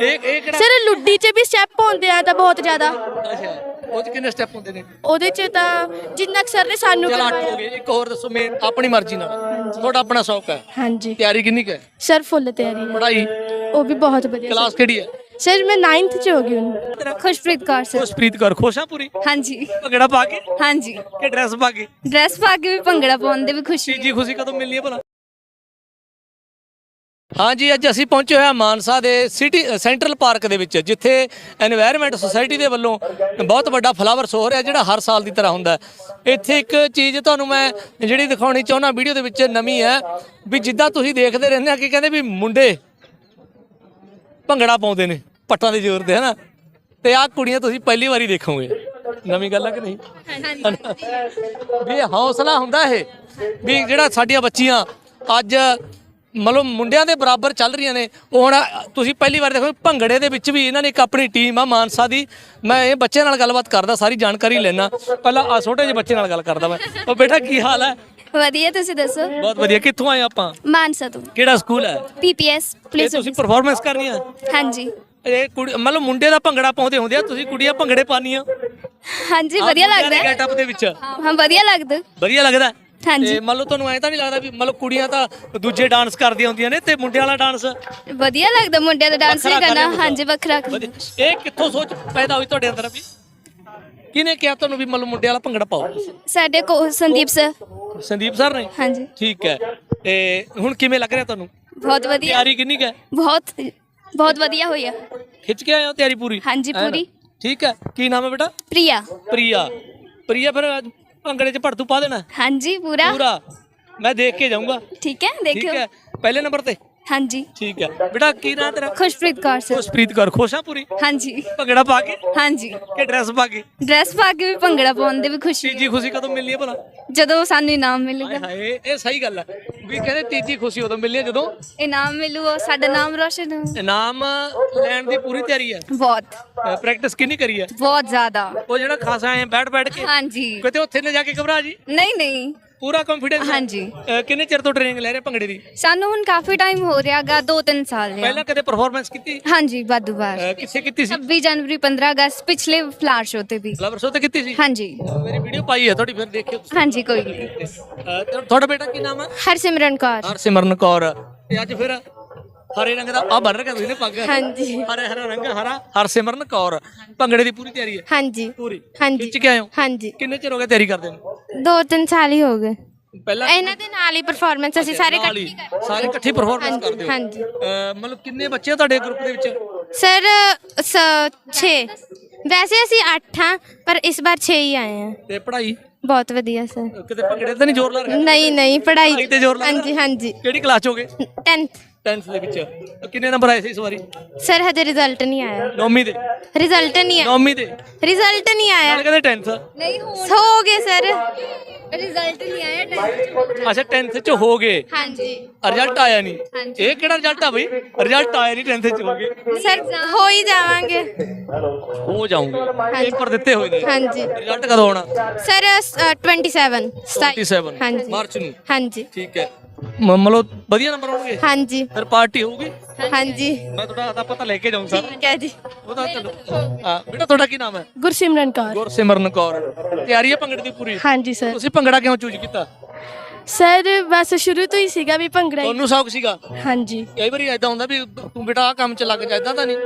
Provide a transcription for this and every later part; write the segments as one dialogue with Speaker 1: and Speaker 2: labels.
Speaker 1: ਇਹ ਇਹ ਕਿਹੜਾ
Speaker 2: ਸਰ ਲੁੱਡੀ 'ਚ ਵੀ ਸਟੈਪ ਹੁੰਦੇ ਆ ਤਾਂ ਬਹੁਤ ਜ਼ਿਆਦਾ।
Speaker 1: ਅੱਛਾ ਉਹ ਚ ਕਿੰਨੇ ਸਟੈਪ ਹੁੰਦੇ ਨੇ?
Speaker 2: ਉਹਦੇ 'ਚ ਤਾਂ ਜਿੰਨਾ ਕੁ ਸਰ ਨੇ ਸਾਨੂੰ
Speaker 1: ਚਲ ਅੱਠ
Speaker 2: ਕਰਵਾਇਆ।
Speaker 1: ਹੋ ਗਏ। ਇੱਕ ਹੋਰ ਦੱਸੋ ਮੈਂ ਆਪਣੀ ਮਰਜ਼ੀ ਨਾਲ। ਤੁਹਾਡਾ ਆਪਣਾ ਸ਼ੌਕ ਹੈ।
Speaker 2: ਹਾਂਜੀ।
Speaker 1: ਤਿਆਰੀ ਕਿੰਨੀ ਕੁ ਹੈ?
Speaker 2: ਸਰ ਫੁੱਲ ਤਿਆਰੀ ਹੈ।
Speaker 1: ਪੜ੍ਹਾਈ?
Speaker 2: ਉਹ ਵੀ ਬਹੁਤ ਵਧੀਆ
Speaker 1: ਕਲਾਸ ਕਿਹੜੀ ਹੈ?
Speaker 2: ਸਰ ਮੈਂ 9th 'ਚ ਹੋ ਗਈ ਹੁਣ।
Speaker 3: ਖੁਸ਼ਪ੍ਰੀਤ ਕੌਰ ਸਰ।
Speaker 1: ਖੁਸ਼ਪ੍ਰੀਤ ਕੌਰ ਖੁਸ਼ ਆ ਪੂਰੀ?
Speaker 3: ਹਾਂਜੀ।
Speaker 1: ਭੰਗੜਾ ਪਾ ਕੇ?
Speaker 3: ਹਾਂਜੀ।
Speaker 1: ਕਿ ਡਰੈਸ ਪਾ ਕੇ?
Speaker 3: ਡਰੈਸ ਪਾ ਕੇ ਵੀ ਭੰਗੜਾ ਪਾਉਣ ਦੇ ਵੀ ਖੁਸ਼ੀ
Speaker 1: ਤੀਜੀ ਖੁਸ਼ੀ ਕਦੋਂ ਮਿਲਣੀ ਹੈ ਭਲਾ? ਹਾਂਜੀ, ਅੱਜ ਅਸੀਂ ਪਹੁੰਚੇ ਹੋਇਆ ਮਾਨਸਾ ਦੇ ਸਿਟੀ ਸੈਂਟਰਲ ਪਾਰਕ ਦੇ ਵਿੱਚ, ਜਿੱਥੇ এনवायरमेंट ਸੁਸਾਇਟੀ ਦੇ ਵੱਲੋਂ ਬਹੁਤ ਵੱਡਾ ਫਲਾਵਰ ਸ਼ੋਅ ਹੋ ਰਿਹਾ, ਜਿਹੜਾ ਹਰ ਸਾਲ ਦੀ ਤਰ੍ਹਾਂ ਹੁੰਦਾ ਇੱਥੇ ਇੱਕ ਚੀਜ਼ ਤੁਹਾਨੂੰ ਮੈਂ ਜਿਹੜੀ ਦਿਖਾਉਣੀ ਚਾਹੁੰਦਾ, ਵੀਡੀਓ ਦੇ ਵਿੱਚ ਨਵੀਂ ਹੈ, ਵੀ ਜਿੱਦਾਂ ਤੁਸੀਂ ਦੇਖਦੇ ਰਹਿੰਦੇ ਆ ਕਿ ਕਹਿੰਦੇ ਵੀ ਮੁੰਡੇ ਭੰਗੜਾ ਪਾਉਂਦੇ ਨੇ, ਪੱਟਾਂ ਦੇ ਜ਼ੋਰ ਤੇ ਹਨਾ? ਤੇ ਆਹ ਕੁੜੀਆਂ ਤੁਸੀਂ ਪਹਿਲੀ ਵਾਰੀ ਦੇਖੋਗੇ। ਨਵੀਂ ਗੱਲ ਹੈ ਕਿ ਨਹੀਂ? ਵੀ ਹੌਸਲਾ ਹੁੰਦਾ ਇਹ, ਵੀ ਜਿਹੜਾ ਸਾਡੀਆਂ ਬੱਚੀਆਂ ਅੱਜ ਮਤਲਬ ਮੁੰਡਿਆਂ ਦੇ ਬਰਾਬਰ ਚੱਲ ਰਹੀਆਂ ਨੇ। ਉਹ ਹੁਣ ਤੁਸੀਂ ਪਹਿਲੀ ਵਾਰ ਦੇਖੋ ਭੰਗੜੇ ਦੇ ਵਿੱਚ ਵੀ ਇਹਨਾਂ ਨੇ ਇੱਕ ਆਪਣੀ ਟੀਮ ਆ ਮਾਨਸਾ ਦੀ। ਮੈਂ ਇਹ ਬੱਚੇ ਨਾਲ ਗੱਲਬਾਤ ਕਰਦਾ ਸਾਰੀ ਜਾਣਕਾਰੀ ਲੈਣਾ ਪਹਿਲਾਂ ਆ ਛੋਟੇ ਜਿਹੇ ਬੱਚੇ ਨਾਲ ਗੱਲ ਕਰਦਾ ਮੈਂ। ਉਹ ਬੇਟਾ ਕੀ ਹਾਲ ਹੈ
Speaker 3: ਵਧੀਆ ਤੁਸੀਂ ਦੱਸੋ?
Speaker 1: ਬਹੁਤ ਵਧੀਆ। ਕਿੱਥੋਂ ਆਏ ਆਪਾਂ?
Speaker 3: ਮਾਨਸਾ ਤੋਂ।
Speaker 1: ਕਿਹੜਾ ਸਕੂਲ ਹੈ?
Speaker 3: ਪੀਪੀਐਸ
Speaker 1: ਇਹ
Speaker 3: ਪਲੀਜ਼
Speaker 1: ਤੁਸੀਂ ਪਰਫਾਰਮੈਂਸ ਕਰਨੀ ਆ
Speaker 3: ਹਾਂਜੀ।
Speaker 1: ਇਹ ਕੁੜੀ ਮਤਲਬ ਮੁੰਡੇ ਦਾ ਭੰਗੜਾ ਪਾਉਂਦੇ ਹੁੰਦੇ ਆ ਤੁਸੀਂ ਕੁੜੀਆਂ ਭੰਗੜੇ ਪਾਉਂਦੀਆਂ?
Speaker 3: ਹਾਂਜੀ ਵਧੀਆ ਲੱਗਦਾ। ਹੈ।
Speaker 1: ਗੈਟਅਪ ਦੇ ਵਿੱਚ।
Speaker 3: ਹਾਂ ਵਧੀਆ ਲੱਗਦਾ।
Speaker 1: ਵਧੀਆ ਲੱਗਦਾ? ਹੈ?
Speaker 3: ਹਾਂਜੀ।
Speaker 1: ਤੇ ਮੰਨ ਲਓ ਤੁਹਾਨੂੰ ਐਂ ਤਾਂ ਨਹੀਂ ਲੱਗਦਾ ਵੀ ਮਤਲਬ ਕੁੜੀਆਂ ਤਾਂ ਦੂਜੇ ਡਾਂਸ ਕਰਦੀਆਂ ਹੁੰਦੀਆਂ ਨੇ ਤੇ ਮੁੰਡਿਆਂ ਵਾਲਾ ਡਾਂਸ
Speaker 3: ਵਧੀਆ ਲੱਗਦਾ ਮੁੰਡਿਆਂ ਦਾ ਡਾਂਸ
Speaker 1: ਵੱਖਰਾ ਕਰ
Speaker 3: ਕਰਨਾ ਹਾਂਜੀ ਵੱਖਰਾ।
Speaker 1: ਇਹ ਕਿੱਥੋਂ ਸੋਚ ਪੈਦਾ ਹੋਈ ਤੁਹਾਡੇ ਅੰਦਰ ਵੀ? ਕਿਹਨੇ ਕਿਹਾ ਤੁਹਾਨੂੰ ਵੀ ਮਤਲਬ ਮੁੰਡੇ ਵਾਲਾ ਭੰਗੜਾ ਪਾਓ?
Speaker 3: ਸਾਡੇ ਕੋ ਸੰਦੀਪ ਸਰ।
Speaker 1: ਸੰਦੀਪ ਸਰ ਨੇ?
Speaker 3: ਹਾਂਜੀ।
Speaker 1: ਠੀਕ ਹੈ। ਤੇ ਹੁਣ ਕਿਵੇਂ ਲੱਗ ਰਿਹਾ ਤੁਹਾਨੂੰ?
Speaker 3: ਬਹੁਤ ਵਧੀਆ।
Speaker 1: ਤਿਆਰੀ ਕਿੰਨੀ ਕੁ ਹੈ?
Speaker 3: ਬਹੁਤ ਬਹੁਤ ਵਧੀਆ ਹੋਇਆ
Speaker 1: ਖਿੱਚ ਕੇ ਆਏ ਹੋ ਤਿਆਰੀ ਪੂਰੀ?
Speaker 3: ਹਾਂਜੀ,
Speaker 1: ਐਨ?
Speaker 3: ਪੂਰੀ।
Speaker 1: ਠੀਕ ਹੈ। ਕੀ ਨਾਮ ਹੈ ਬੇਟਾ?
Speaker 3: ਪ੍ਰਿਆ।
Speaker 1: ਪ੍ਰਿਆ। ਪ੍ਰਿਆ ਫਿਰ ਅੱਜ ਭੰਗੜੇ 'ਚ ਭੜਤੂ ਪਾ ਦੇਣਾ?
Speaker 3: ਹਾਂਜੀ ਪੂਰਾ।
Speaker 1: ਪੂਰਾ। ਮੈਂ ਦੇਖ ਕੇ ਜਾਊਂਗਾ।
Speaker 3: ਠੀਕ ਹੈ
Speaker 1: ਠੀਕ
Speaker 3: ਦੇਖਿਓ
Speaker 1: ਹੈ। ਪਹਿਲੇ ਨੰਬਰ ਤੇ।
Speaker 3: ਹਾਂਜੀ।
Speaker 1: ਠੀਕ ਹੈ। ਬੇਟਾ ਕੀ ਨਾਂ ਤੇਰਾ?
Speaker 3: ਖੁਸ਼ਪ੍ਰੀਤ ਕੌਰ ਸਰ।
Speaker 1: ਖੁਸ਼ਪ੍ਰੀਤ ਕੌਰ ਖੁਸ਼ ਆ ਪੂਰੀ?
Speaker 3: ਹਾਂਜੀ।
Speaker 1: ਭੰਗੜਾ ਪਾ ਕੇ?
Speaker 3: ਹਾਂਜੀ।
Speaker 1: ਕਿ ਡਰੈਸ ਪਾ ਕੇ?
Speaker 3: ਡਰੈਸ ਪਾ ਕੇ ਵੀ ਭੰਗੜਾ ਪਾਉਣ ਦੇ ਵੀ ਖੁਸ਼ੀ
Speaker 1: ਤੀਜੀ ਖੁਸ਼ੀ ਕਦੋਂ ਮਿਲਣੀ ਹੈ ਭਲਾ?
Speaker 3: ਜਦੋਂ ਸਾਨੂੰ ਇਨਾਮ ਮਿਲੂਗਾ।
Speaker 1: ਹਾਏ ਇਹ ਸਹੀ ਗੱਲ ਹੈ। ਵੀ ਕਹਿੰਦੇ ਤੀਜੀ ਖੁਸ਼ੀ ਉਦੋਂ ਮਿਲਣੀ ਹੈ ਜਦੋਂ
Speaker 3: ਇਨਾਮ ਮਿਲੂਗਾ ਸਾਡਾ ਨਾਮ ਰੋਸ਼ਨ ਹੋਊ।
Speaker 1: ਇਨਾਮ ਲੈਣ ਦੀ ਪੂਰੀ ਤਿਆਰੀ ਹੈ।
Speaker 3: ਬਹੁਤ।
Speaker 1: ਪ੍ਰੈਕਟਿਸ ਕਿੰਨੀ ਕਰੀ ਹੈ?
Speaker 3: ਬਹੁਤ ਜ਼ਿਆਦਾ।
Speaker 1: ਉਹ ਜਿਹੜਾ ਖਾਸਾ ਐ ਬੈਠ ਬੈਠ ਕੇ?
Speaker 3: ਹਾਂਜੀ।
Speaker 1: ਕਿਤੇ ਉੱਥੇ ਨਾ ਜਾ ਕੇ ਘਬਰਾ ਜੀ?
Speaker 3: ਨਹੀਂ ਨਹੀਂ।
Speaker 1: ਪੂਰਾ ਕੰਫੀਡੈਂਸ
Speaker 3: ਹਾਂਜੀ।
Speaker 1: ਕਿੰਨੇ ਚਿਰ ਤੋਂ ਟ੍ਰੇਨਿੰਗ ਲੈ ਰਹੇ ਭੰਗੜੇ ਦੀ?
Speaker 3: ਸਾਨੂੰ ਹੁਣ ਕਾਫੀ ਟਾਈਮ ਹੋ ਰਿਹਾਗਾ 2-3 ਸਾਲ ਰਿਹਾ।
Speaker 1: ਪਹਿਲਾਂ ਕਦੇ ਪਰਫਾਰਮੈਂਸ ਕੀਤੀ?
Speaker 3: ਹਾਂਜੀ ਵਾਧੂ ਵਾਰ।
Speaker 1: ਕਿੱਥੇ ਕੀਤੀ ਸੀ?
Speaker 3: 26 ਜਨਵਰੀ 15 ਅਗਸਤ ਪਿਛਲੇ ਫਲਾਰ ਸ਼ੋ ਤੇ ਵੀ।
Speaker 1: ਫਲਾਵਰ ਸ਼ੋ ਤੇ ਕੀਤੀ ਸੀ?
Speaker 3: ਹਾਂਜੀ।
Speaker 1: ਮੇਰੀ ਵੀਡੀਓ ਪਾਈ ਹੈ ਤੁਹਾਡੀ ਫਿਰ ਦੇਖਿਓ ਤੁਸੀਂ।
Speaker 3: ਹਾਂਜੀ ਕੋਈ ਨਹੀਂ
Speaker 1: ਤੁਹਾਡਾ ਬੇਟਾ ਕੀ ਨਾਮ ਹੈ?
Speaker 2: ਹਰਸਿਮਰਨ ਕੌਰ।
Speaker 1: ਹਰਸਿਮਰਨ ਕੌਰ। ਤੇ ਅੱਜ ਫਿਰ ਹਰੇ ਰੰਗ ਦਾ ਆ ਬੰਨ ਰੱਖਿਆ ਤੁਸੀਂ ਨੇ ਪੱਗ
Speaker 2: ਹਾਂਜੀ।
Speaker 1: ਹਰੇ ਹਰਾ ਰੰਗ ਹਰਾ ਹਰਸਿਮਰਨ ਕੌਰ। ਭੰਗੜੇ ਦੀ ਪੂਰੀ ਤਿਆਰੀ ਹੈ?
Speaker 2: ਹਾਂਜੀ।
Speaker 1: ਪੂਰੀ?
Speaker 2: ਹਾਂਜੀ।
Speaker 1: ਖਿੱਚ ਕੇ ਆਏ ਹੋ?
Speaker 2: ਹਾਂਜੀ।
Speaker 1: ਕਿੰਨੇ ਚਿਰ ਹੋ ਗਿਆ ਤਿਆਰੀ ਕਰਦੇ ਨੂੰ?
Speaker 2: ਦੋ ਤਿੰਨ ਸਾਲ ਹੀ ਹੋ ਗਏ।
Speaker 1: ਪਹਿਲਾਂ
Speaker 2: ਇਹਨਾਂ ਦੇ ਨਾਲ ਹੀ ਪਰਫਾਰਮੈਂਸ ਅਸੀਂ ਸਾਰੇ
Speaker 1: ਨਾਲ ਹੀ,
Speaker 2: ਇਕੱਠੇ ਕਰਦੇ
Speaker 1: ਸਾਰੇ ਇਕੱਠੇ ਪਰਫਾਰਮੈਂਸ ਕਰਦੇ ਹੋ?
Speaker 2: ਹਾਂਜੀ।
Speaker 1: ਅਹ ਮਤਲਬ ਕਿੰਨੇ ਬੱਚੇ ਆ ਤੁਹਾਡੇ ਗਰੁੱਪ ਦੇ ਵਿੱਚ?
Speaker 2: ਸਰ 6 ਵੈਸੇ ਅਸੀਂ 8 ਹਾਂ ਪਰ ਇਸ ਵਾਰ 6 ਹੀ ਆਏ ਹਾਂ।
Speaker 1: ਤੇ ਪੜ੍ਹਾਈ?
Speaker 2: ਬਹੁਤ ਵਧੀਆ ਸਰ।
Speaker 1: ਕਿਤੇ ਭੰਗੜੇ ਤੇ ਨਹੀਂ ਜ਼ੋਰ ਲਾ ਰਹੇ?
Speaker 2: ਨਹੀਂ ਨਹੀਂ
Speaker 1: ਪੜ੍ਹਾਈ
Speaker 2: ਪੜ੍ਹਾਈ
Speaker 1: ਤੇ ਜ਼ੋਰ ਲਾ
Speaker 2: ਹਾਂਜੀ ਹਾਂਜੀ।
Speaker 1: ਕਿਹੜੀ ਕਲਾਸ ਚ ਹੋਗੇ
Speaker 2: 10th
Speaker 1: 10th ਦੇ ਵਿੱਚ। ਕਿੰਨੇ ਨੰਬਰ ਆਏ ਸੀ ਇਸ ਵਾਰੀ?
Speaker 2: ਸਰ ਹਜੇ ਰਿਜ਼ਲਟ ਨਹੀਂ ਆਇਆ।
Speaker 1: ਨੌਵੀਂ ਦੇ।
Speaker 2: ਰਿਜ਼ਲਟ ਨਹੀਂ ਆਇਆ।
Speaker 1: ਨੌਵੀਂ ਦੇ।
Speaker 2: ਰਿਜ਼ਲਟ ਨਹੀਂ ਆਇਆ।
Speaker 1: ਨਾਲ ਕਹਿੰਦੇ 10th
Speaker 3: ਨਹੀਂ ਹੁਣ
Speaker 2: ਹੋ ਗਏ ਸਰ
Speaker 3: ਰਿਜ਼ਲਟ ਨਹੀਂ ਆਇਆ
Speaker 1: ਅੱਛਾ 10th ਚ ਹੋ ਗਏ।
Speaker 2: ਹਾਂਜੀ।
Speaker 1: ਰਿਜ਼ਲਟ ਆਇਆ ਨਹੀਂ।
Speaker 3: ਹਾਂਜੀ।
Speaker 1: ਇਹ ਕਿਹੜਾ ਰਿਜ਼ਲਟ ਆ ਬਈ? ਰਿਜ਼ਲਟ ਆਇਆ ਨਹੀਂ 10th ਚ ਹੋ ਗਏ।
Speaker 2: ਸਰ ਹੋ ਹੀ ਜਾਵਾਂਗੇ।
Speaker 1: ਹੋ ਜਾਉਂਗੇ ਪੇਪਰ ਦਿੱਤੇ ਹੋਏ ਨੇ।
Speaker 2: ਹਾਂਜੀ।
Speaker 1: ਰਿਜ਼ਲਟ ਕਦੋਂ ਆਉਣਾ
Speaker 2: ਸਰ ਅ, 27
Speaker 1: 27
Speaker 2: ਹਾਂਜੀ।
Speaker 1: ਮਾਰਚ ਨੂੰ।
Speaker 2: ਹਾਂਜੀ।
Speaker 1: ਠੀਕ ਹੈ। ਮ- ਮਤਲਬ ਵਧੀਆ ਨੰਬਰ ਆਉਣਗੇ
Speaker 2: ਹਾਂਜੀ।
Speaker 1: ਫਿਰ ਪਾਰਟੀ ਹੋਊਗੀ?
Speaker 2: ਹਾਂਜੀ।
Speaker 1: ਮੈਂ ਤੁਹਾਡਾ ਆਦਾ ਪਤਾ ਲੈ ਕੇ ਜਾਊਂ ਸਰ।
Speaker 2: ਠੀਕ ਹੈ ਜੀ।
Speaker 1: ਉਹਦਾ ਚਲੋ। ਹਾਂ ਬੇਟਾ ਤੁਹਾਡਾ ਕੀ ਨਾਮ ਹੈ?
Speaker 2: ਗੁਰਸਿਮਰਨ ਕੌਰ।
Speaker 1: ਗੁਰਸਿਮਰਨ ਕੌਰ। ਤਿਆਰੀ ਹੈ ਭੰਗੜੇ ਦੀ ਪੂਰੀ?
Speaker 2: ਹਾਂਜੀ ਸਰ
Speaker 1: ਤੁਸੀਂ ਭੰਗੜਾ ਕਿਉਂ ਚੂਜ਼ ਕੀਤਾ?
Speaker 2: ਸਰ ਬਸ ਸ਼ੁਰੂ ਤੋਂ ਹੀ ਸੀਗਾ ਵੀ ਭੰਗੜਾ ਹੀ-
Speaker 1: ਤੁਹਾਨੂੰ ਸ਼ੌਕ ਸੀਗਾ?
Speaker 2: ਹਾਂਜੀ।
Speaker 1: ਕਈ ਵਾਰੀ ਐਦਾਂ ਹੁੰਦਾ ਵੀ ਤੂੰ ਬੇਟਾ ਆ ਕੰਮ ਚ ਲੱਗ ਜਾ ਏਦਾਂ ਤਾਂ ਨਹੀਂ।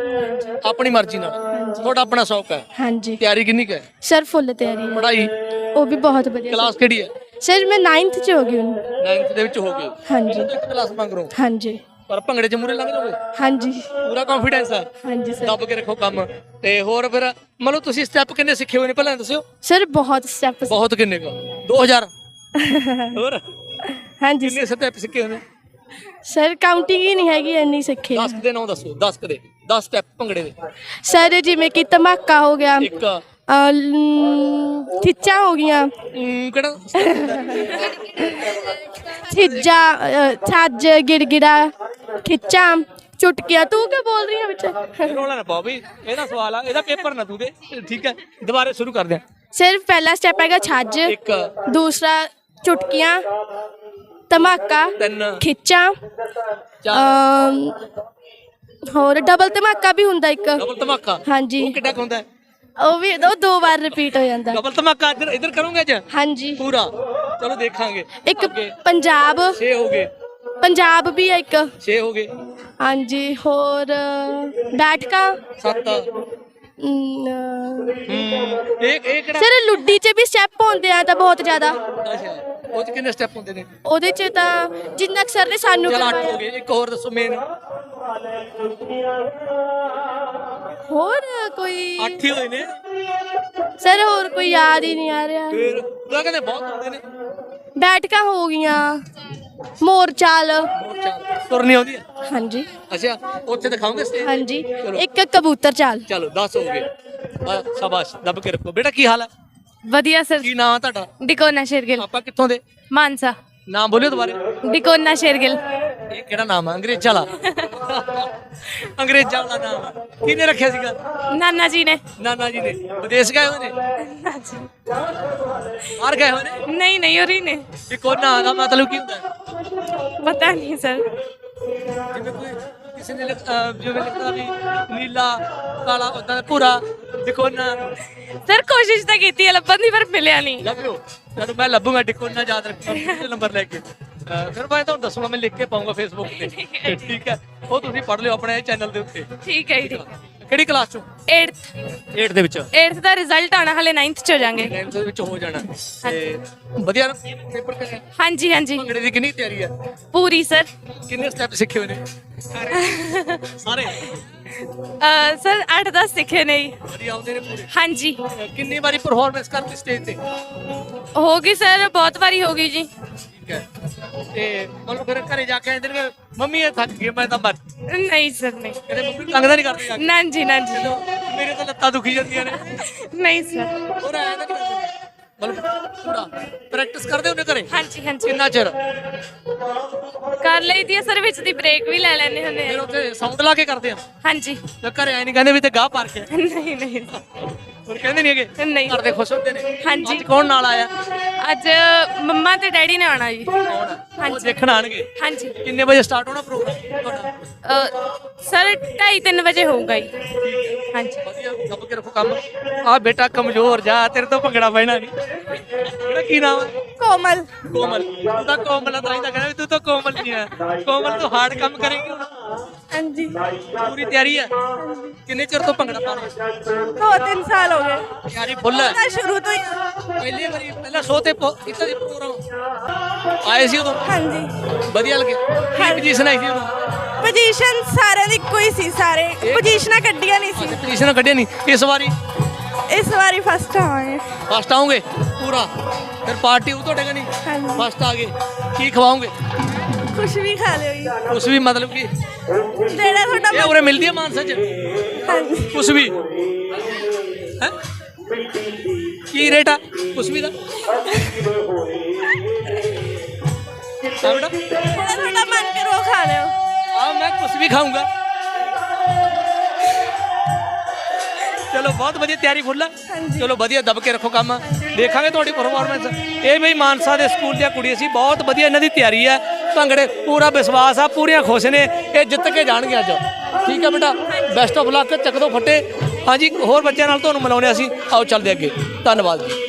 Speaker 1: ਆਪਣੀ ਮਰਜ਼ੀ ਨਾਲ। ਤੁਹਾਡਾ ਆਪਣਾ ਸ਼ੌਕ ਹੈ।
Speaker 2: ਹਾਂਜੀ।
Speaker 1: ਤਿਆਰੀ ਕਿੰਨੀ ਕੁ ਹੈ?
Speaker 2: ਸਰ ਫੁੱਲ ਤਿਆਰੀ ਹੈ।
Speaker 1: ਪੜ੍ਹਾਈ?
Speaker 2: ਉਹ ਵੀ ਬਹੁਤ ਵਧੀਆ।
Speaker 1: ਕਲਾਸ ਕਿਹੜੀ ਹੈ?
Speaker 2: ਸਰ ਮੈਂ 9th ਚ ਹੋ ਗਈ ਹੁਣ।
Speaker 1: 9th ਦੇ ਵਿੱਚ ਹੋ ਗਏ।
Speaker 2: ਹਾਂਜੀ।
Speaker 1: ਇੱਕ ਕਲਾਸ ਮੰਗ ਰੋ
Speaker 2: ਹਾਂਜੀ।
Speaker 1: ਪਰ ਭੰਗੜੇ ਚ ਮੂਰੇ ਲੱਗ ਜਾਓਗੇ?
Speaker 2: ਹਾਂਜੀ।
Speaker 1: ਪੂਰਾ ਕੰਫੀਡੈਂਸ ਹੈ
Speaker 2: ਹਾਂਜੀ ਸਰ
Speaker 1: ਦੱਬ ਕੇ ਰੱਖੋ ਕੰਮ। ਤੇ ਹੋਰ ਫਿਰ ਮਤਲਬ ਤੁਸੀਂ ਸਟੈਪ ਕਿੰਨੇ ਸਿੱਖੇ ਹੋਏ ਨੇ ਪਹਿਲਾਂ ਦੱਸਿਓ?
Speaker 2: ਸਰ ਬਹੁਤ ਸਟੈਪ
Speaker 1: ਬਹੁਤ ਕਿੰਨੇ ਕੁ? 2000 ਹੋਰ?
Speaker 2: ਹਾਂਜੀ।
Speaker 1: ਕਿੰਨੇ ਸਟੈਪ ਸਿੱਖੇ ਹੋਏ ਨੇ?
Speaker 2: ਸਰ ਕਾਊਂਟਿੰਗ ਹੀ ਨਹੀਂ ਹੈਗੀ ਇੰਨੀ ਸਿੱਖੀ।
Speaker 1: 10 ਦੇ ਨਾਮ ਦੱਸੋ 10 ਕਦੇ 10 ਸਟੈਪ ਭੰਗੜੇ ਦੇ।
Speaker 2: ਸਰ ਜਿਵੇਂ ਕਿ ਧਮਾਕਾ ਹੋ ਗਿਆ।
Speaker 1: ਇੱਕ
Speaker 2: ਖਿੱਚਾਂ ਹੋ ਗਈਆਂ।
Speaker 1: ਕਿਹੜਾ?
Speaker 2: ਛਿੱਜਾ ਅ, ਛੱਜ ਗਿੜਗਿੜਾ ਖਿੱਚਾਂ ਚੁਟਕੀਆਂ। ਤੂੰ ਕਿਉਂ ਬੋਲ ਰਹੀ ਹੈ ਵਿੱਚ?
Speaker 1: ਰੋਲਾ ਨਾ ਪਾਓ ਵੀ ਇਹਦਾ ਸਵਾਲ ਆ ਇਹਦਾ ਪੇਪਰ ਨਾ ਤੂੰ ਦੇ। ਠੀਕ ਹੈ ਦੁਬਾਰੇ ਸ਼ੁਰੂ ਕਰਦੇ ਹਾਂ।
Speaker 2: ਸਿਰ ਪਹਿਲਾ ਸਟੈਪ ਹੈਗਾ ਛੱਜ
Speaker 1: ਇੱਕ।
Speaker 2: ਦੂਸਰਾ ਚੁਟਕੀਆਂ ਧਮਾਕਾ
Speaker 1: ਤਿੰਨ।
Speaker 2: ਖਿੱਚਾਂ
Speaker 1: ਚਾਰ।
Speaker 2: ਅਮ, ਹੋਰ ਡਬਲ ਧਮਾਕਾ ਵੀ ਹੁੰਦਾ ਇੱਕ।
Speaker 1: ਡਬਲ ਧਮਾਕਾ?
Speaker 2: ਹਾਂਜੀ।
Speaker 1: ਉਹ ਕਿੱਡਾ ਕੁ ਹੁੰਦਾ ਹੈ?
Speaker 2: ਉਹ ਵੀ ਉਹ ਦੋ ਵਾਰ ਰਿਪੀਟ ਹੋ ਜਾਂਦਾ।
Speaker 1: ਡਬਲ ਧਮਾਕਾ ਇੱਧਰ ਇੱਧਰ ਕਰੋਗੇ ਅੱਜ?
Speaker 2: ਹਾਂਜੀ।
Speaker 1: ਪੂਰਾ। ਚਲੋ ਦੇਖਾਂਗੇ।
Speaker 2: ਇੱਕ
Speaker 1: ਅੱਗੇ।
Speaker 2: ਪੰਜਾਬ।
Speaker 1: 6 ਹੋ ਗਏ।
Speaker 2: ਪੰਜਾਬ ਵੀ ਹੈ ਇੱਕ।
Speaker 1: 6 ਹੋ ਗਏ।
Speaker 2: ਹਾਂਜੀ ਹੋਰ ਬੈਠਕਾ।
Speaker 1: 7
Speaker 2: ਅਮ,
Speaker 1: ਹੂੰ ਇਹ ਇਹ ਕਿਹੜਾ?
Speaker 2: ਸਰ ਲੁੱਡੀ 'ਚ ਵੀ ਸਟੈਪ ਹੁੰਦੇ ਆ ਤਾਂ ਬਹੁਤ ਜ਼ਿਆਦਾ।
Speaker 1: ਅੱਛਾ ਉਹ ਚ ਕਿੰਨੇ ਸਟੈਪ ਹੁੰਦੇ ਨੇ?
Speaker 2: ਉਹਦੇ 'ਚ ਤਾਂ ਜਿੰਨਾ ਕੁ ਸਰ ਨੇ ਸਾਨੂੰ
Speaker 1: ਚਲ 8
Speaker 2: ਕਰਵਾਇਆ।
Speaker 1: ਹੋ ਗਏ। ਇੱਕ ਹੋਰ ਦੱਸੋ ਮੇਨ
Speaker 2: ਹੋਰ ਕੋਈ
Speaker 1: 8 ਹੀ ਹੋਏ ਨੇ।
Speaker 2: ਸਰ ਹੋਰ ਕੋਈ ਯਾਦ ਹੀ ਨਹੀਂ ਆ ਰਿਹਾ।
Speaker 1: ਫਿਰ ਉਹ ਕਹਿੰਦੇ ਬਹੁਤ ਹੁੰਦੇ ਨੇ।
Speaker 2: ਬੈਠਕਾਂ ਹੋ ਗਈਆਂ। ਮੋਰ ਚਾਲ
Speaker 1: ਹੋਰ ਚੱਲ ਤੁਰਨੀ ਆਉਂਦੀ ਹੈ
Speaker 2: ਹਾਂਜੀ।
Speaker 1: ਅੱਛਾ ਉੱਥੇ ਦਿਖਾਓਗੇ ਸਟੇਜ
Speaker 2: ਹਾਂਜੀ।
Speaker 1: ਚਲੋ।
Speaker 2: ਇੱਕ ਕਬੂਤਰ ਚਾਲ।
Speaker 1: ਚਲੋ 10 ਹੋ ਗਏ। ਆ, ਸ਼ਾਬਾਸ਼ ਦੱਬ ਕੇ ਰੱਖੋ। ਬੇਟਾ ਕੀ ਹਾਲ ਹੈ
Speaker 3: ਵਧੀਆ ਸਰ।
Speaker 1: ਕੀ ਨਾਮ ਆ ਤੁਹਾਡਾ?
Speaker 3: ਡਿਕੋਨਾ ਸ਼ੇਰਗਿਲ।
Speaker 1: ਆਪਾਂ ਕਿੱਥੋਂ ਦੇ?
Speaker 3: ਮਾਨਸਾ।
Speaker 1: ਨਾਮ ਬੋਲਿਓ ਦੁਬਾਰੇ।
Speaker 3: ਡਿਕੋਨਾ ਸ਼ੇਰਗਿਲ।
Speaker 1: ਇਹ ਕਿਹੜਾ ਨਾਮ ਹੈ ਅੰਗਰੇਜ਼ਾਂ ਵਾਲਾ। ਅੰਗਰੇਜ਼ਾਂ ਵਾਲਾ ਨਾਮ ਕਿਹਨੇ ਰੱਖਿਆ ਸੀਗਾ?
Speaker 3: ਨਾਨਾ ਜੀ ਨੇ।
Speaker 1: ਨਾਨਾ ਜੀ ਨੇ। ਵਿਦੇਸ਼ ਗਏ ਹੋਏ ਨੇ? ਬਾਹਰ ਗਏ ਹੋਏ ਨੇ?
Speaker 3: ਨਹੀਂ ਨਹੀਂ ਉਰੀ ਨੇ।
Speaker 1: ਇਹ ਕੋਨਾ ਦਾ ਮਤਲਬ ਕੀ ਹੁੰਦਾ? ਹੈ?
Speaker 3: ਪਤਾ ਨਹੀਂ ਸਰ।
Speaker 1: ਜਿਵੇਂ ਕੋਈ ਕਿਸੇ ਨੇ ਲਿਖ- ਅਹ ਜਿਵੇਂ ਵੀ ਨੀਲਾ ਕਾਲਾ ਉਦਾਂ ਭੂਰਾ ਦਿਖੋਨਾ
Speaker 3: ਸਰ ਕੋਸ਼ਿਸ਼ ਤਾਂ ਕੀਤੀ ਹੈ ਲੱਭਣ ਦੀ ਪਰ ਮਿਲਿਆ ਨਹੀਂ।
Speaker 1: ਲੱਭਿਓ ਜਦੋਂ ਮੈਂ ਲੱਭੂਗਾ ਦਿਖੋਨਾ ਯਾਦ ਰੱਖਣਾ ਤੇ ਨੰਬਰ ਲੈ ਕੇ। ਅਹ ਫਿਰ ਮੈਂ ਤੁਹਾਨੂੰ ਦੱਸੂਗਾ ਮੈਂ ਲਿਖ ਕੇ ਪਾਉਂਗਾ ਫੇਸਬੁੱਕ ਤੇ। ਠੀਕ ਹੈ? ਉਹ ਤੁਸੀਂ ਪੜ੍ਹ ਲਿਓ ਆਪਣੇ ਚੈਨਲ ਦੇ ਉੱਤੇ।
Speaker 3: ਠੀਕ ਹੈ ਜੀ
Speaker 1: ਕਿਹੜੀ ਕਲਾਸ ਚੋਂ?
Speaker 3: 8th
Speaker 1: 8 ਦੇ ਵਿੱਚ।
Speaker 3: 8th ਦਾ ਰਿਜ਼ਲਟ ਆਣਾ ਹਲੇ 9th ਚ ਹੋ ਜਾਾਂਗੇ।
Speaker 1: 9th ਦੇ ਵਿੱਚ ਹੋ ਜਾਣਾ। ਤੇ ਵਧੀਆ ਪੇਪਰ ਕਰਿਆ
Speaker 3: ਹਾਂਜੀ ਹਾਂਜੀ।
Speaker 1: ਭੰਗੜੇ ਦੀ ਕਿੰਨੀ ਤਿਆਰੀ ਹੈ?
Speaker 3: ਪੂਰੀ ਸਰ।
Speaker 1: ਕਿੰਨੇ ਸਟੈਪ ਸਿੱਖੇ ਹੋਏ ਨੇ? ਸਾਰੇ।
Speaker 3: ਸਰ 8-10 ਸਿੱਖੇ ਨਹੀਂ
Speaker 1: ਵਧੀਆ ਆਉਂਦੇ ਨੇ ਪੂਰੇ।
Speaker 3: ਹਾਂਜੀ।
Speaker 1: ਕਿੰਨੀ ਵਾਰੀ ਪਰਫਾਰਮੈਂਸ ਕਰਤੀ ਸਟੇਜ ਤੇ?
Speaker 3: ਹੋ ਗਈ ਸਰ ਬਹੁਤ ਵਾਰੀ ਹੋ ਗਈ ਜੀ।
Speaker 1: ਠੀਕ ਹੈ। ਤੇ ਮਤਲਬ ਫਿਰ ਘਰੇ ਜਾ ਕੇ ਆਂਦੇ ਨੇ ਮੰਮੀ ਇਹ ਥੱਕ ਗਈ ਮੈਂ ਤਾਂ ਮਰ
Speaker 3: ਨਹੀਂ ਸਰ ਨਹੀਂ।
Speaker 1: ਕਦੇ ਮੰਮੀ ਤੰਗ ਤਾਂ ਨਹੀਂ ਕਰਦੀ ਜਾ ਕੇ।
Speaker 3: ਨਾਂ ਜੀ ਨਾਂ ਜੀ
Speaker 1: ਮੇਰੇ ਤਾਂ ਲੱਤਾਂ ਦੁਖੀ ਜਾਂਦੀਆਂ ਨੇ।
Speaker 3: ਨਹੀਂ ਸਰ।
Speaker 1: ਹੋਰ ਆਇਆ ਤਾਂ ਨਹੀਂ? ਮਤਲਬ ਪੂਰਾ ਪ੍ਰੈਕਟਿਸ ਕਰਦੇ ਹੁੰਦੇ ਘਰੇ?
Speaker 3: ਹਾਂਜੀ ਹਾਂਜੀ।
Speaker 1: ਕਿੰਨਾ ਚਿਰ?
Speaker 3: ਕਰ ਲਈਦੀ ਹੈ ਸਰ ਵਿੱਚ ਦੀ ਬ੍ਰੇਕ ਵੀ ਲੈ ਲੈਣੇ ਹੁੰਦੇ
Speaker 1: ਫਿਰ
Speaker 3: ਆ
Speaker 1: ਉੱਥੇ ਸਾਊਂਡ ਲਾ ਕੇ ਕਰਦੇ ਆ?
Speaker 3: ਹਾਂਜੀ।
Speaker 1: ਤੇ ਘਰੇ ਆਏ ਨਹੀਂ ਕਹਿੰਦੇ ਵੀ ਤੇ ਗਾਹ ਪਾਰ ਕੇ
Speaker 3: ਨਹੀਂ ਨਹੀਂ।
Speaker 1: ਹੋਰ ਕਹਿੰਦੇ ਨਹੀਂ ਹੈਗੇ?
Speaker 3: ਨਹੀਂ।
Speaker 1: ਘਰ ਦੇ ਖੁਸ਼ ਹੁੰਦੇ ਨੇ।
Speaker 3: ਹਾਂਜੀ।
Speaker 1: ਅੱਜ ਕੌਣ ਨਾਲ ਆਇਆ?
Speaker 3: ਅੱਜ ਮੰਮਾ ਤੇ ਡੈਡੀ ਨੇ ਆਣਾ ਜੀ।
Speaker 1: ਆ? ਉਹ
Speaker 3: ਹਾਂਜੀ।
Speaker 1: ਦੇਖਣ ਆਣਗੇ
Speaker 3: ਹਾਂਜੀ।
Speaker 1: ਕਿੰਨੇ ਵਜੇ ਸਟਾਰਟ ਹੋਣਾ ਪ੍ਰੋਗਰਾਮ ਤੁਹਾਡਾ
Speaker 3: ਸਰ 2:30 ਵਜੇ ਹੋਊਗਾ ਜੀ। ਹਾਂਜੀ।
Speaker 1: ਵਧੀਆ ਦੱਬ ਕੇ ਰੱਖੋ ਕੰਮ। ਆ ਬੇਟਾ ਕਮਜ਼ੋਰ ਜਾ ਤੇਰੇ ਤੋਂ ਭੰਗੜਾ ਪੈਣਾ ਨਹੀਂ। ਬੇਟਾ ਕੀ ਨਾਮ ਹੈ
Speaker 2: ਕੋਮਲ।
Speaker 1: ਕੋਮਲ। ਤੂੰ ਤਾਂ ਕੋਮਲ ਆ, ਤਾਂ ਹੀ ਤਾਂ ਕਹਿੰਦਾ ਵੀ ਤੂੰ ਤਾਂ ਕੋਮਲ ਨਹੀਂ ਹੈ ਕੋਮਲ ਤੂੰ ਹਾਰਡ ਕੰਮ ਕਰੇਂਗੀ ਹੁਣ।
Speaker 2: ਹਾਂਜੀ।
Speaker 1: ਪੂਰੀ ਤਿਆਰੀ ਹੈ ਕਿੰਨੇ ਚਿਰ ਤੋਂ ਭੰਗੜਾ ਪਾ ਰਹੀ ਹੈ?
Speaker 2: ਦੋ ਤਿੰਨ ਸਾਲ ਹੋ ਗਏ।
Speaker 1: ਤਿਆਰੀ ਫੁੱਲ ਹੈ
Speaker 2: ਤਾਂ ਸ਼ੁਰੂ ਤੋਂ ਹੀ
Speaker 1: ਪਹਿਲੀ ਵਾਰੀ ਪਹਿਲਾਂ ਸ਼ੋਅ ਤੇ ਪ- ਕੀਤਾ ਸੀ ਪ੍ਰੋਗਰਾਮ? ਆਏ ਸੀ ਉਦੋਂ?
Speaker 2: ਹਾਂਜੀ।
Speaker 1: ਵਧੀਆ ਲੱਗੇ? ਕੀ ਪੋਜੀਸ਼ਨ ਆਈ ਸੀ ਉਦੋਂ?
Speaker 2: ਪੋਜੀਸ਼ਨ ਸਾਰਿਆਂ ਦੀ ਕੋਈ ਸੀ ਸਾਰੇ। ਪੋਜੀਸ਼ਨਾਂ ਕੱਢੀਆਂ ਨਹੀਂ ਸੀ।
Speaker 1: ਪੋਜੀਸ਼ਨ ਕੱਢਿਆ ਨਹੀਂ। ਇਸ ਵਾਰੀ?
Speaker 2: ਇਸ ਵਾਰੀ ਫਸਟ ਆਵਾਂਗੇ।
Speaker 1: ਫਸਟ ਆਉਂਗੇ ਪੂਰਾ। ਫਿਰ ਪਾਰਟੀ ਉਹ ਤੁਹਾਡੇ ਕਨੀ?
Speaker 2: ਹਾਂਜੀ।
Speaker 1: ਫਸਟ ਆ ਗਏ। ਕੀ ਖਵਾਉਂਗੇ
Speaker 2: ਕੁਝ ਵੀ ਖਾ ਲਿਓ ਜੀ
Speaker 1: ਕੁਛ ਵੀ ਮਤਲਬ ਕਿ
Speaker 2: ਜਿਹੜਾ ਤੁਹਾਡਾ
Speaker 1: ਇਹ ਉਰੇ ਮਿਲਦੀ ਹੈ ਮਾਨਸਾ ਚ
Speaker 2: ਹਾਂਜੀ
Speaker 1: ਕੁਛ ਵੀ ਹੈ ਕੀ ਰੇਟ ਆ ਕੁਛ ਵੀ ਦਾ ਆ ਬੇਟਾ
Speaker 2: ਜਿਹੜਾ ਤੁਹਾਡਾ ਮਨ ਕਰੋ ਖਾ ਲਿਓ
Speaker 1: ਆ ਮੈਂ ਕੁਛ ਵੀ ਖਾਊਂਗਾ ਚਲੋ ਬਹੁਤ ਵਧੀਆ ਤਿਆਰੀ ਫੁੱਲ। ਚਲੋ ਵਧੀਆ ਦਬ ਕੇ ਰੱਖੋ ਕੰਮ। ਦੇਖਾਂਗੇ ਤੁਹਾਡੀ ਪਰਫਾਰਮੈਂਸ ਇਹ ਬਈ ਮਾਨਸਾ ਦੇ ਸਕੂਲ ਦੀਆਂ ਕੁੜੀਆਂ ਸੀ। ਬਹੁਤ ਵਧੀਆ ਇਹਨਾਂ ਦੀ ਤਿਆਰੀ ਹੈ। ਭੰਗੜੇ ਪੂਰਾ ਵਿਸ਼ਵਾਸ ਆ ਪੂਰੀਆਂ ਖੁਸ਼ ਨੇ। ਇਹ ਜਿੱਤ ਕੇ ਜਾਣਗੇ ਅੱਜ। ਠੀਕ ਹੈ ਬੇਟਾ? ਬੈਸਟ ਆਫ ਲੱਕ ਚੱਕ ਦੋ ਫੱਟੇ। ਹਾਂਜੀ ਹੋਰ ਬੱਚਿਆਂ ਨਾਲ ਤੁਹਾਨੂੰ ਮਿਲਾਉਂਦੇ ਅਸੀਂ। ਆਓ ਚੱਲਦੇ ਅੱਗੇ। ਧੰਨਵਾਦ ਜੀ।